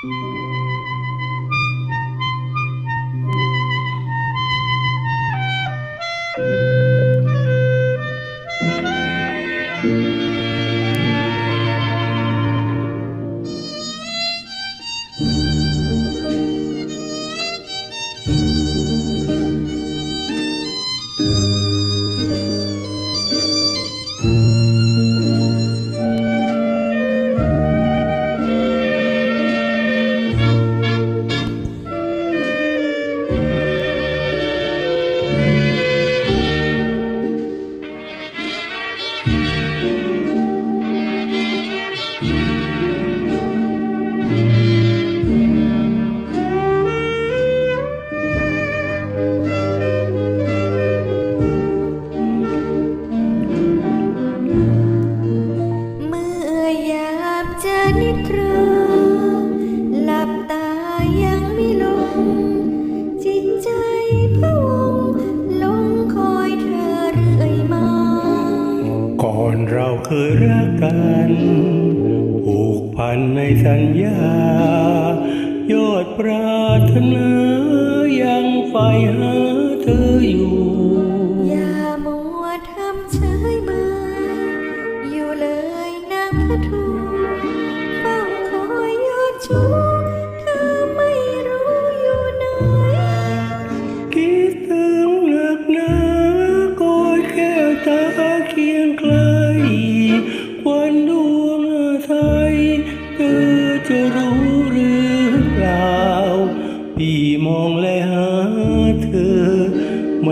เก่อนเราเคยรักกันผูกพันในสัญญา ยอดปรารถนายังใฝ่หาเธออยู่ อย่ามัวทำเฉยเมยอยู่เลยนางพระทูเฝ้าคอยยอดชู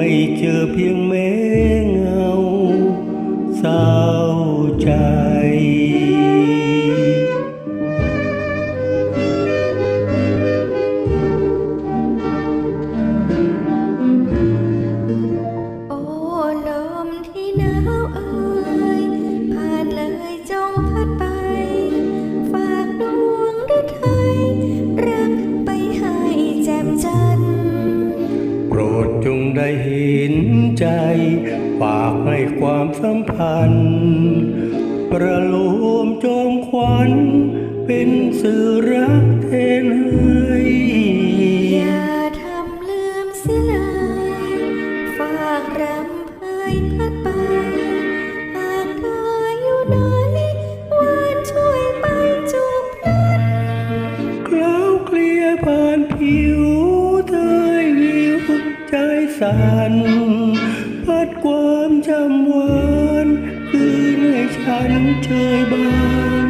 ไม่เจอเพียงแม้เงาเศร้าใจ เห็นใจ ฝากให้ความสัมพันธ์ ประโลมจอมขวัญ เป็นสื่อรักเทนให้อย่าทำลืมเสียเลยฝากรำเพยพัดไปหากเธออยู่ไหนวานช่วยไปจูบพลันคล้าวเคลียร์ผ่านผิวเธอวิวใจ สันพัดความจำหวานคืนให้ฉันเชยบาน